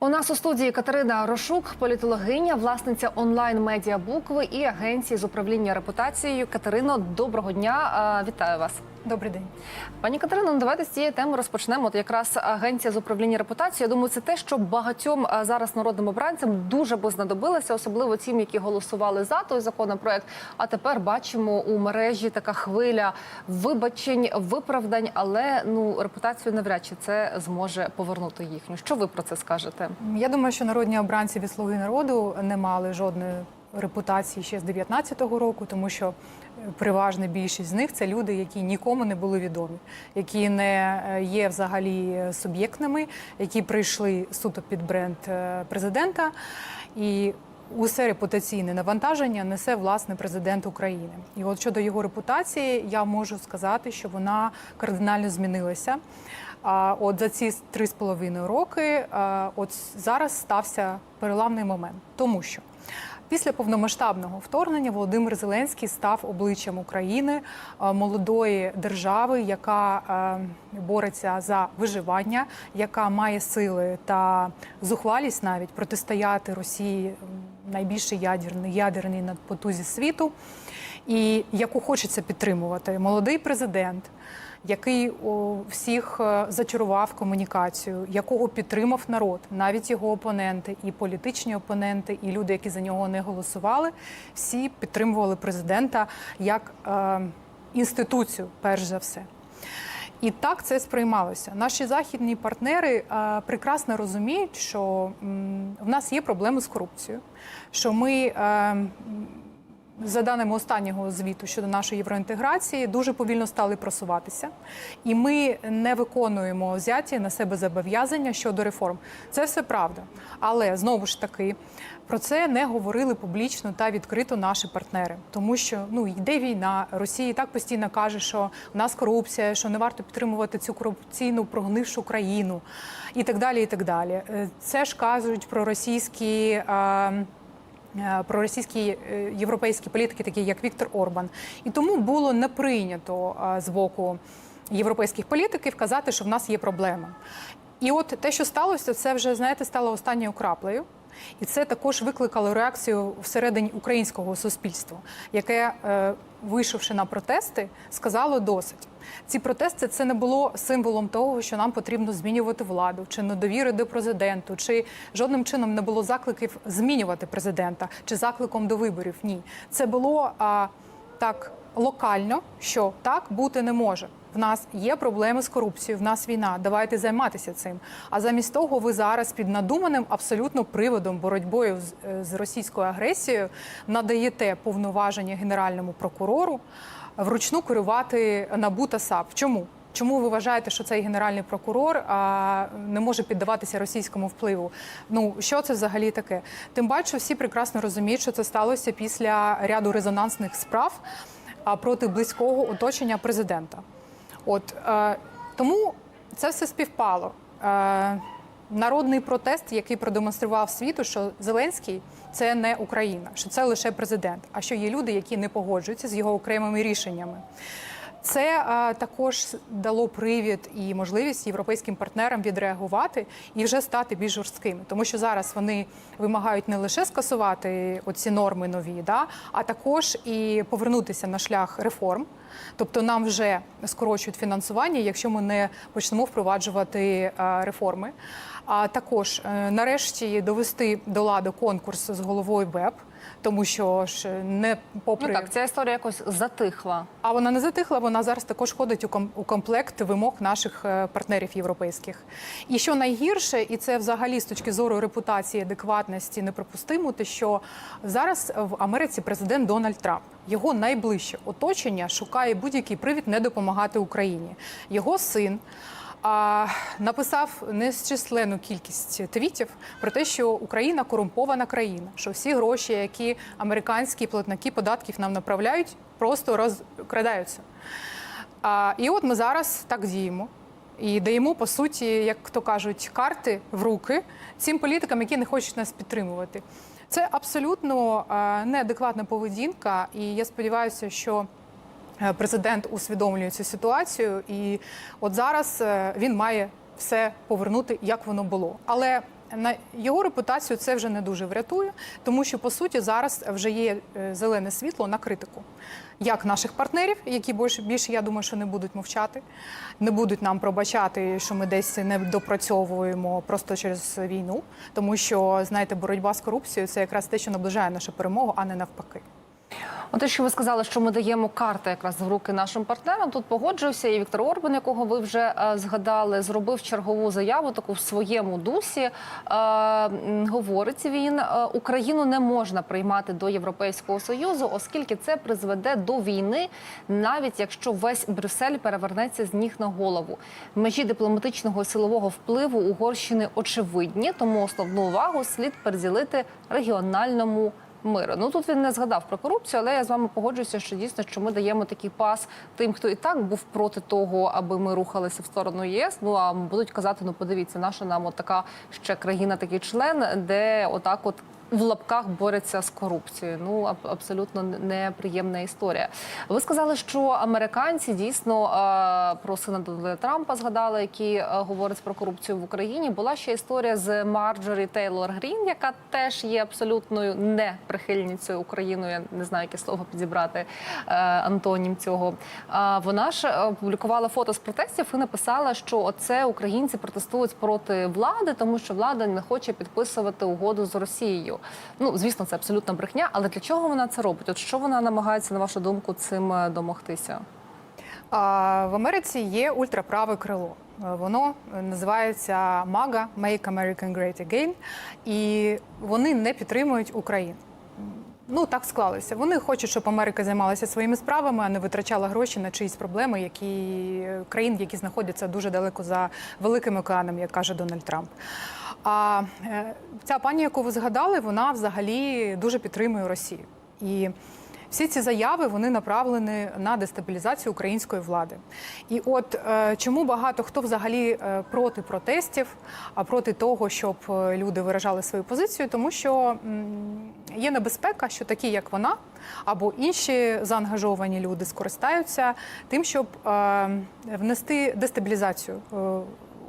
У нас у студії Катерина Рошук, політологиня, власниця онлайн медіа букви і агенції з управління репутацією. Катерино, доброго дня! Вітаю вас. Добрий день. Пані Катерино, ну давайте з цієї теми розпочнемо. От якраз агенція з управління репутацією. Я думаю, це те, що багатьом зараз народним обранцям дуже би знадобилося, особливо тим, які голосували за той законопроект. А тепер бачимо у мережі така хвиля вибачень, виправдань, але ну репутацію навряд чи це зможе повернути їхню. Що ви про це скажете? Я думаю, що народні обранці від слуги народу не мали жодної репутації ще з 19-го року, тому що переважна більшість з них це люди, які нікому не були відомі, які не е, є взагалі суб'єктними, які прийшли суто під бренд е, президента і. Усе репутаційне навантаження несе власне президент України. І от щодо його репутації, я можу сказати, що вона кардинально змінилася. А от за ці три з половиною роки, от зараз стався переламний момент, тому що. Після повномасштабного вторгнення Володимир Зеленський став обличчям України молодої держави, яка е, бореться за виживання, яка має сили та зухвалість навіть протистояти Росії найбільший ядерний ядерний надпотузі світу, і яку хочеться підтримувати. Молодий президент який о, всіх е, зачарував комунікацію, якого підтримав народ, навіть його опоненти, і політичні опоненти, і люди, які за нього не голосували, всі підтримували президента як е, інституцію, перш за все. І так це сприймалося. Наші західні партнери е, прекрасно розуміють, що м, в нас є проблеми з корупцією, що ми. Е, за даними останнього звіту щодо нашої євроінтеграції, дуже повільно стали просуватися, і ми не виконуємо взяті на себе зобов'язання щодо реформ. Це все правда. Але знову ж таки про це не говорили публічно та відкрито наші партнери, тому що ну йде війна. Росія і так постійно каже, що у нас корупція, що не варто підтримувати цю корупційну прогнившу країну, і так далі. І так далі. Е, Це ж кажуть про російські. е, про російські е, європейські політики, такі як Віктор Орбан, і тому було не прийнято е, з боку європейських політиків казати, що в нас є проблема. І от те, що сталося, це вже знаєте, стало останньою краплею. І це також викликало реакцію всередині українського суспільства, яке, е, вийшовши на протести, сказало досить. Ці протести це не було символом того, що нам потрібно змінювати владу, чи недовіри до президенту, чи жодним чином не було закликів змінювати президента, чи закликом до виборів. Ні, це було а, так локально, що так бути не може. В нас є проблеми з корупцією, в нас війна. Давайте займатися цим. А замість того, ви зараз під надуманим абсолютно приводом боротьбою з, е, з російською агресією надаєте повноваження генеральному прокурору вручну керувати НАБУ та САП. Чому? Чому ви вважаєте, що цей генеральний прокурор а, не може піддаватися російському впливу? Ну що це взагалі таке? Тим паче, всі прекрасно розуміють, що це сталося після ряду резонансних справ а, проти близького оточення президента. От е, тому це все співпало. Е, народний протест, який продемонстрував світу, що Зеленський це не Україна, що це лише президент, а що є люди, які не погоджуються з його окремими рішеннями. Це е, також дало привід і можливість європейським партнерам відреагувати і вже стати більш жорсткими, тому що зараз вони вимагають не лише скасувати оці норми нові, да, а також і повернутися на шлях реформ. Тобто нам вже скорочують фінансування, якщо ми не почнемо впроваджувати е, реформи. А також е, нарешті довести до ладу конкурс з головою БЕП, тому що ж не попри Ну так, ця історія якось затихла. а вона не затихла, вона зараз також входить у комплект вимог наших е, партнерів європейських. І що найгірше, і це взагалі з точки зору репутації, адекватності неприпустимо, те, що зараз в Америці президент Дональд Трамп. Його найближче оточення шукає будь-який привід не допомагати Україні. Його син а, написав незчисленну кількість твітів про те, що Україна корумпована країна, що всі гроші, які американські платники податків нам направляють, просто розкрадаються. А, і от ми зараз так діємо. І даємо по суті, як то кажуть, карти в руки цим політикам, які не хочуть нас підтримувати. Це абсолютно неадекватна поведінка, і я сподіваюся, що президент усвідомлює цю ситуацію, і от зараз е, він має все повернути, як воно було. Але на його репутацію це вже не дуже врятує, тому що по суті зараз вже є е, зелене світло на критику. Як наших партнерів, які більше, більше я думаю, що не будуть мовчати, не будуть нам пробачати, що ми десь не допрацьовуємо просто через війну, тому що знаєте, боротьба з корупцією це якраз те, що наближає нашу перемогу, а не навпаки. Те, що ви сказали, що ми даємо карти якраз в руки нашим партнерам. Тут погоджуюся. І Віктор Орбан, якого ви вже е, згадали, зробив чергову заяву таку в своєму дусі. Е, говорить він, е, Україну не можна приймати до Європейського союзу, оскільки це призведе до війни, навіть якщо весь Брюссель перевернеться з ніг на голову. Межі дипломатичного і силового впливу Угорщини очевидні, тому основну увагу слід приділити регіональному миру. Ну тут він не згадав про корупцію, але я з вами погоджуюся, що дійсно, що ми даємо такий пас тим, хто і так був проти того, аби ми рухалися в сторону єС. Ну а будуть казати: ну подивіться, наша нам от така ще країна, такий член, де отак, от. В лапках бореться з корупцією. Ну аб- абсолютно неприємна історія. Ви сказали, що американці дійсно про сина Дональда Трампа згадали, який говорить про корупцію в Україні. Була ще історія з Марджорі Тейлор Грін, яка теж є абсолютною неприхильницею Україною. Я не знаю, яке слово підібрати е, антонім цього. Вона ж е, опублікувала фото з протестів і написала, що оце українці протестують проти влади, тому що влада не хоче підписувати угоду з Росією. Ну звісно, це абсолютна брехня. Але для чого вона це робить? От що вона намагається на вашу думку цим е, домогтися? А в Америці є ультраправе крило. Е, Воно називається MAGA – Make American Great Again, і вони не підтримують Україну. Ну так склалося. Вони хочуть, щоб Америка займалася своїми справами, а не витрачала гроші на чиїсь проблеми, які країн, які знаходяться дуже далеко за великим океаном, як каже Дональд Трамп. А е, ця пані, яку ви згадали, вона взагалі дуже підтримує Росію. І всі ці заяви вони направлені на дестабілізацію української влади. І от е, чому багато хто взагалі е, проти протестів, а проти того, щоб люди виражали свою позицію, тому що є небезпека, що такі, як вона, або інші заангажовані люди скористаються тим, щоб внести дестабілізацію.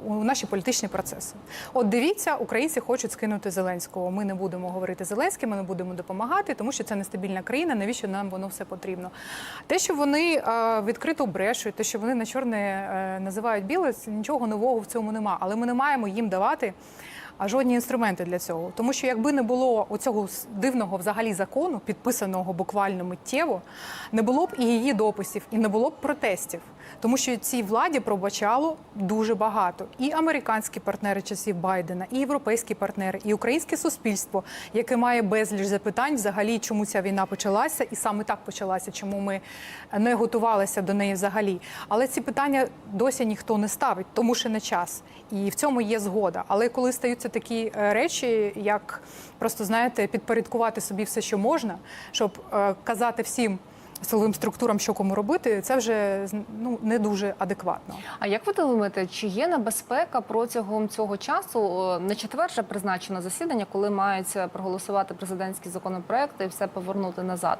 У наші політичні процеси. От дивіться, українці хочуть скинути Зеленського. Ми не будемо говорити Зеленським, ми не будемо допомагати, тому що це нестабільна країна. Навіщо нам воно все потрібно? Те, що вони е, відкрито брешуть, те, що вони на чорне е, називають біле, нічого нового в цьому нема. Але ми не маємо їм давати. А жодні інструменти для цього, тому що якби не було оцього дивного взагалі закону, підписаного буквально миттєво, не було б і її дописів, і не було б протестів, тому що цій владі пробачало дуже багато. І американські партнери часів Байдена, і європейські партнери, і українське суспільство, яке має безліч запитань, взагалі, чому ця війна почалася, і саме так почалася, чому ми не готувалися до неї взагалі. Але ці питання досі ніхто не ставить, тому що не час. І в цьому є згода. Але коли стаються такі е, речі, як просто знаєте, підпорядкувати собі все, що можна, щоб е, казати всім силовим структурам, що кому робити, це вже ну не дуже адекватно. А як ви думаєте, чи є небезпека протягом цього часу? Не четвер же призначено засідання, коли мають проголосувати президентські законопроекти і все повернути назад.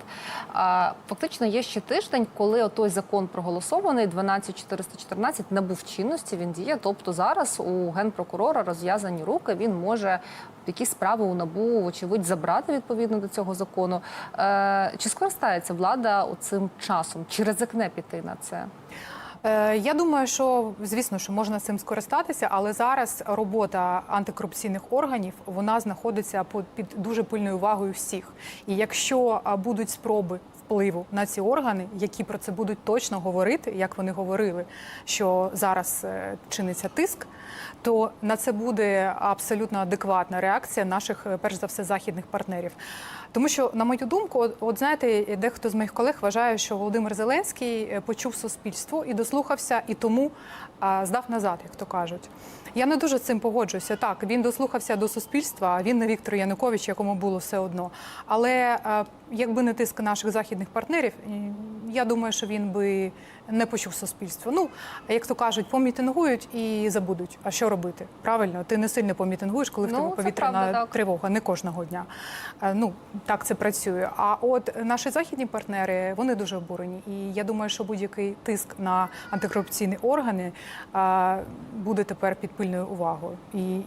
А фактично є ще тиждень, коли той закон проголосований, 12414, набув чинності. Він діє. Тобто зараз у генпрокурора розв'язані руки. Він може якісь справи у набу, очевидь, забрати відповідно до цього закону. Е, чи скористається влада цим часом? Чи ризикне піти на це? Е, Я думаю, що звісно, що можна цим скористатися, але зараз робота антикорупційних органів вона знаходиться під дуже пильною увагою всіх. І якщо будуть спроби впливу на ці органи, які про це будуть точно говорити, як вони говорили, що зараз е, чиниться тиск, то на це буде абсолютно адекватна реакція наших, е, перш за все, західних партнерів. Тому що, на мою думку, от, знаєте, дехто з моїх колег вважає, що Володимир Зеленський е, почув суспільство і дослухався, і тому а, здав назад, як то кажуть. Я не дуже з цим погоджуюся. Так, він дослухався до суспільства, він не Віктор Янукович, якому було все одно. Але якби не тиск наших західних партнерів, я думаю, що він би не почув суспільство. Ну, як то кажуть, помітингують і забудуть. А що робити? Правильно, ти не сильно помітингуєш, коли в Ну, тебе повітряна правда, тривога, не кожного дня. Е, Ну так це працює. А от наші західні партнери вони дуже обурені. І я думаю, що будь-який тиск на антикорупційні органи е, буде тепер під пильною увагою. І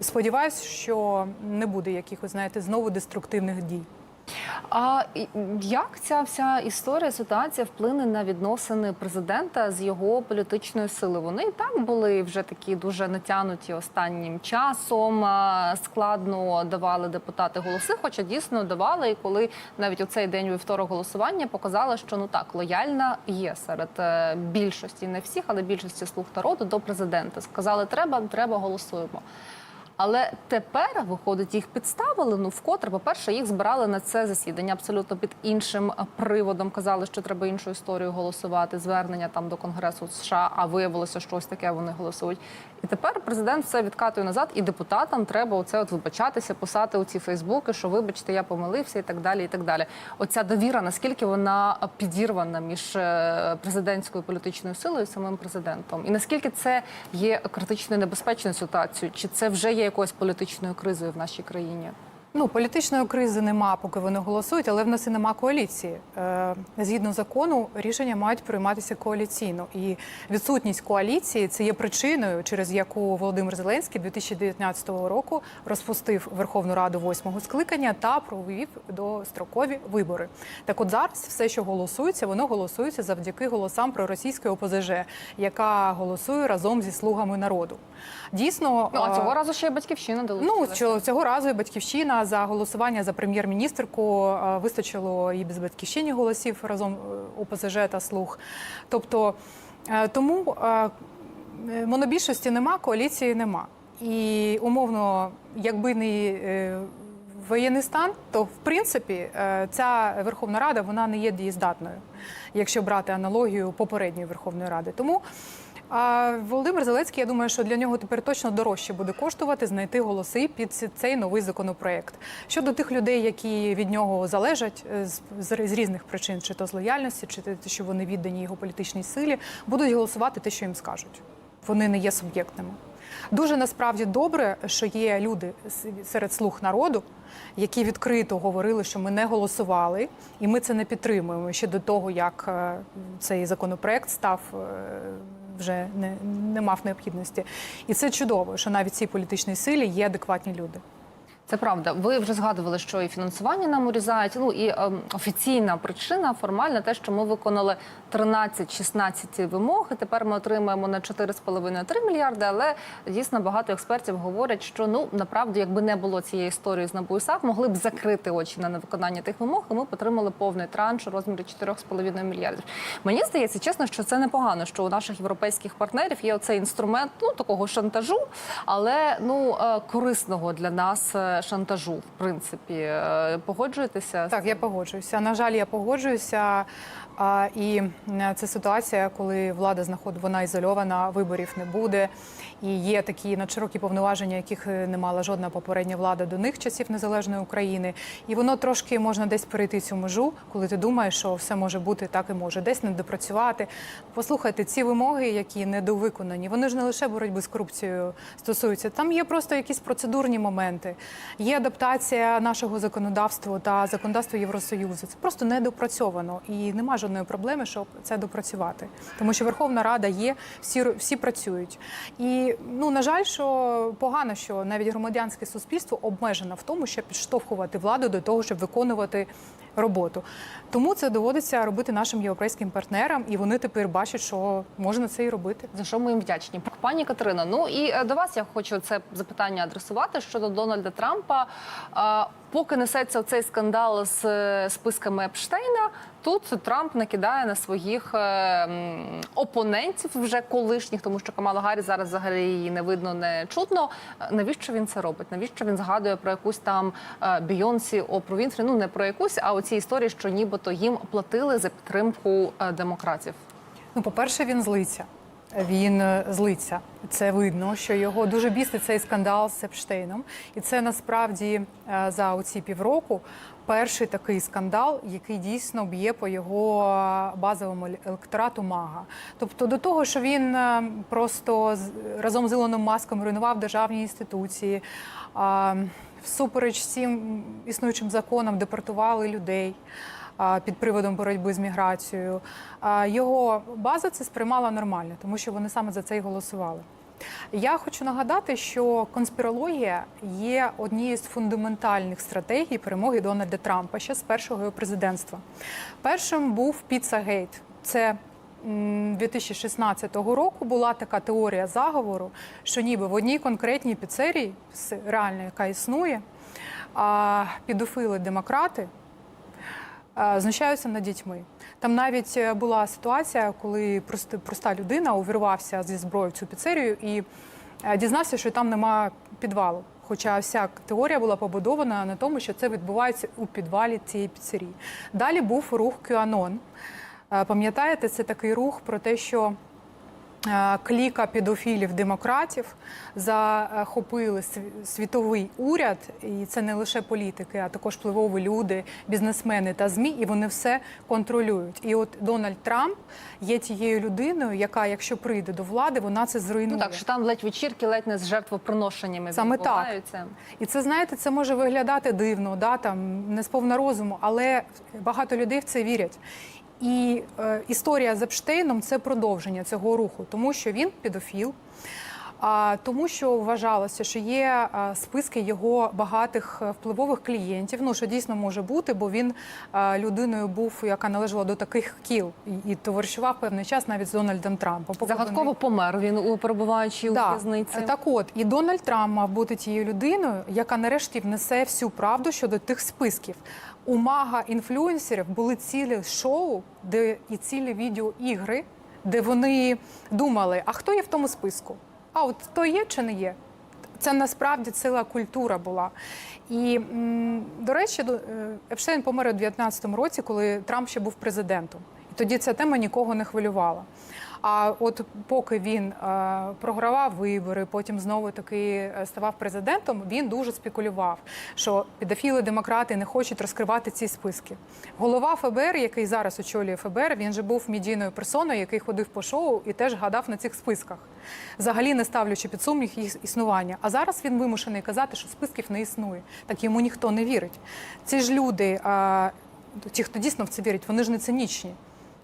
і сподіваюся, що не буде якихось, знаєте, знову деструктивних дій. А як ця вся історія, ситуація вплине на відносини президента з його політичною силою? Вони і так були вже такі дуже натянуті останнім часом. Складно давали депутати голоси, хоча дійсно давали. І коли навіть у цей день вівторок голосування показали, що ну так лояльна є серед е, більшості, не всіх, але більшості слуг народу до президента. Сказали, треба, треба, голосуємо. Але тепер виходить, їх підставили. Ну вкотре, по-перше, їх збирали на це засідання абсолютно під іншим приводом. Казали, що треба іншу історію голосувати, звернення там до Конгресу США. А виявилося, що ось таке вони голосують. І тепер президент все відкатує назад, і депутатам треба оце от вибачатися, писати у ці Фейсбуки, що вибачте, я помилився, і так далі. І так далі. Оця довіра, наскільки вона підірвана між е, президентською політичною силою і самим президентом, і наскільки це є критичною небезпечною ситуацією, чи це вже є якоюсь політичною кризою в нашій країні? Ну, політичної кризи нема, поки вони голосують, але в нас і нема коаліції. Е, згідно закону, рішення мають прийматися коаліційно. І відсутність коаліції це є причиною, через яку Володимир Зеленський 2019 року розпустив Верховну Раду восьмого скликання та провів дострокові вибори. Так, от зараз все, що голосується, воно голосується завдяки голосам проросійської ОПЗЖ, яка голосує разом зі слугами народу. Дійсно, Ну а е, цього разу ще й батьківщина долучилася. Ну, цього разу і батьківщина за голосування за прем'єр-міністрку е, вистачило і без батьківщини голосів разом е, ОПЗЖ та слуг. Тобто е, тому е, е, монобільшості нема, коаліції нема. І умовно, якби не е, воєнний стан, то в принципі е, ця Верховна Рада вона не є дієздатною, якщо брати аналогію попередньої Верховної Ради. Тому а Володимир Зеленський, я думаю, що для нього тепер точно дорожче буде коштувати знайти голоси під цей новий законопроект. Щодо тих людей, які від нього залежать е, з, різних причин, чи то з лояльності, чи те, що вони віддані його політичній силі, будуть голосувати те, що їм скажуть. Вони не є суб'єктними. Дуже насправді добре, що є люди серед слуг народу, які відкрито говорили, що ми не голосували, і ми це не підтримуємо ще до того, як е, цей законопроект став е, вже не, не мав необхідності. І це чудово, що навіть цій політичній силі є адекватні люди. Це правда. Ви вже згадували, що і фінансування нам урізають. Ну і ем, офіційна причина формальна те, що ми виконали 13-16 вимог. І тепер ми отримаємо на 4,5-3 мільярди. Але дійсно багато експертів говорять, що ну направду, якби не було цієї історії з НАБУ САП, могли б закрити очі на невиконання тих вимог, і ми б отримали повний транш у розмірі 4,5 мільярдів. Мені здається, чесно, що це непогано, що у наших європейських партнерів є оцей інструмент ну такого шантажу, але ну е, корисного для нас шантажу, в принципі. Е, Погоджуєтеся? Так, я погоджуюся. На жаль, я погоджуюся. А, і е, це ситуація, коли влада знаходить, вона ізольована, виборів не буде. І є такі надширокі повноваження, яких е, не мала жодна попередня влада до них часів незалежної України. І воно трошки можна десь перейти цю межу, коли ти думаєш, що все може бути так і може, десь не допрацювати. Послухайте, ці вимоги, які недовиконані, вони ж не лише боротьби з корупцією стосуються. Там є просто якісь процедурні моменти. Є адаптація нашого законодавства та законодавства Євросоюзу. Це просто недопрацьовано і нема жодної проблеми, щоб це допрацювати. Тому що Верховна Рада є, всі всі працюють. І ну на жаль, що погано, що навіть громадянське суспільство обмежено в тому, щоб підштовхувати владу до того, щоб виконувати роботу. Тому це доводиться робити нашим європейським партнерам, і вони тепер бачать, що можна це і робити. За що ми їм вдячні, пані Катерина. Ну і е, до вас я хочу це запитання адресувати щодо Дональда Трампа. Поки несеться цей скандал з е, списками Епштейна, тут Трамп накидає на своїх е, опонентів вже колишніх, тому що Камала Гаррі зараз взагалі її не видно, не чутно. Навіщо він це робить? Навіщо він згадує про якусь там Бійонсі Опру Вінфрі? Ну не про якусь, а оці історії, що нібито їм платили за підтримку е, демократів. Ну, по-перше, він злиться. Він е, злиться. Це видно, що його дуже бісить цей скандал з Епштейном. І це насправді е, за оці півроку перший такий скандал, який дійсно б'є по його базовому електорату Мага. Тобто до того, що він просто разом з Ілоном Маском руйнував державні інституції. Всупереч всім існуючим законам депортували людей під приводом боротьби з міграцією. Його база це сприймала нормально, тому що вони саме за це і голосували. Я хочу нагадати, що конспірологія є однією з фундаментальних стратегій перемоги Дональда Трампа ще з першого його президентства. Першим був Піцагейт. Це 2016 року була така теорія заговору, що ніби в одній конкретній піцерії, реально яка існує, підофили демократи знущаються над дітьми. Там навіть е, була ситуація, коли проста людина увірвався зі зброєю в цю піцерію і е, дізнався, що там нема підвалу. Хоча вся теорія була побудована на тому, що це відбувається у підвалі цієї піцерії. Далі був рух QAnon. Е, Пам'ятаєте, це такий рух про те, що е, кліка педофілів демократів захопили світовий уряд, і це не лише політики, а також впливові люди, бізнесмени та змі, і вони все контролюють. І от Дональд Трамп є тією людиною, яка, якщо прийде до влади, вона це зруйнує. Ну так, що там ледь вечірки, ледь не з жертвоприношеннями Саме так. І це знаєте, це може виглядати дивно, да, там не сповна розуму, але багато людей в це вірять. І е, історія з Епштейном це продовження цього руху, тому що він педофіл. А тому, що вважалося, що є а, списки його багатих е, впливових клієнтів. Ну що дійсно може бути, бо він а, людиною був, яка належала до таких кіл, і, і товаришував певний час навіть з Дональдом Трампом. Поки Загадково помер він, у- перебуваючи у Да. в'язниці. Так от, і Дональд Трамп мав бути тією людиною, яка нарешті внесе всю правду щодо тих списків. У мага інфлюенсерів були цілі шоу, де і цілі відеоігри, де вони думали, а хто є в тому списку? А от хто є чи не є? Це насправді ціла культура була. І, до речі, е, Епштейн помер у 2019 році, коли Трамп ще був президентом. І тоді ця тема нікого не хвилювала. А от поки він е, програвав вибори, потім знову таки е, ставав президентом, він дуже спекулював, що педофіли демократи не хочуть розкривати ці списки. Голова ФБР, який зараз очолює ФБР, він же був медійною персоною, який ходив по шоу і теж гадав на цих списках, взагалі не ставлячи під сумнів їх існування. А зараз він вимушений казати, що списків не існує. Так йому ніхто не вірить. Ці ж люди, е, ті, хто дійсно в це вірить, вони ж не цинічні.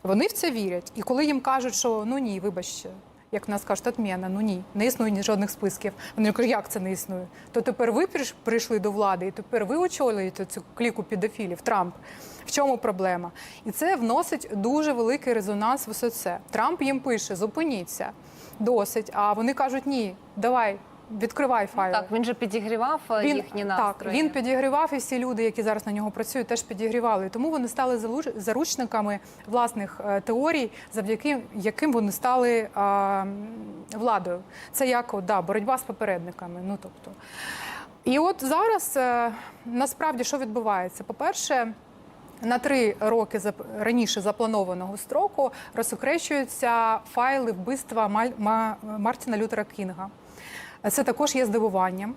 Вони в це вірять. І коли їм кажуть, що ну ні, вибачте, як в нас кажуть, отміна, ну ні, не існує жодних списків. Вони кажуть, як це не існує? То тепер ви прийшли до влади, і тепер ви очолюєте цю кліку педофілів, Трамп. В чому проблема? І це вносить дуже великий резонанс в усе це. Трамп їм пише: зупиніться, досить. А вони кажуть, ні, давай, відкривай файли. Так, він же підігрівав е, їхні так, він підігрівав, і всі люди, які зараз на нього працюють, теж підігрівали. Тому вони стали заручниками власних е, теорій, завдяки яким вони стали а, владою. Це як от, да, боротьба з попередниками. Ну тобто. І от зараз е, насправді що відбувається? По-перше, на три роки раніше запланованого строку розсекречуються файли вбивства Мартіна Лютера Кінга. Це також є здивуванням,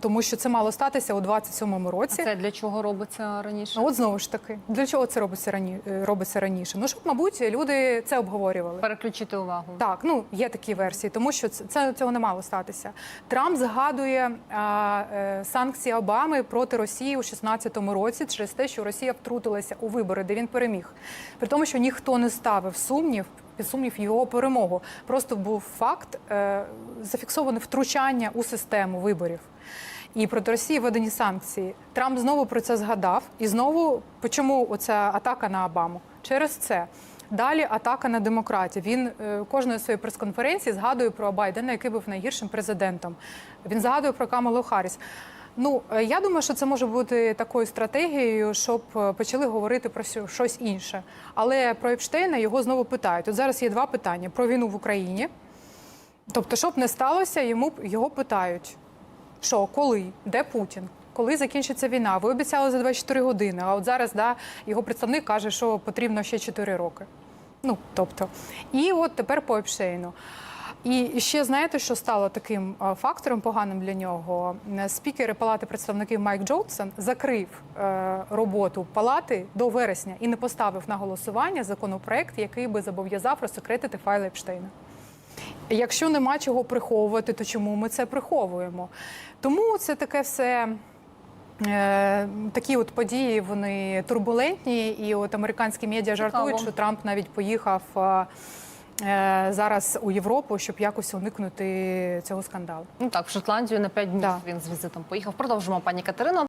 тому що це мало статися у 27-му А році. це для чого робиться раніше? Ну, От знову ж таки, для чого це робиться рані... робиться раніше? Ну, щоб, мабуть, люди це обговорювали. Переключити увагу. Так, ну є такі версії, тому що це, це цього не мало статися. Трамп згадує а, е, санкції Обами проти Росії у 16-му році через те, що Росія втрутилася у вибори, де він переміг. При тому, що ніхто не ставив сумнів. Під сумнів його перемогу. Просто був факт е, зафіксоване втручання у систему виборів. І проти Росії введені санкції. Трамп знову про це згадав. І знову чому оця атака на Обаму? Через це. Далі атака на демократів. Він е, кожної своєї прес-конференції згадує про Байдена, який був найгіршим президентом. Він згадує про Камалу Харріс. Ну е, я думаю, що це може бути такою стратегією, щоб е, почали говорити про щось інше. Але про Епштейна його знову питають. От зараз є два питання: про війну в Україні. Тобто, щоб не сталося, йому його питають: що, коли, де Путін? Коли закінчиться війна? Ви обіцяли за 24 години. А от зараз да, його представник каже, що потрібно ще 4 роки. Ну, тобто, і от тепер по Епштейну. І ще знаєте, що стало таким фактором поганим для нього? Е, Спікер Палати представників Майк Джонсон закрив е, роботу палати до вересня і не поставив на голосування законопроект, який би зобов'язав розсекретити файли Епштейна. Якщо нема чого приховувати, то чому ми це приховуємо? Тому це таке все. е, Такі от події вони турбулентні, і от американські медіа жартують, що Трамп навіть поїхав зараз у Європу, щоб якось уникнути цього скандалу. Ну так, в Шотландію на 5 днів Да. він з візитом поїхав. Продовжимо, пані Катерино.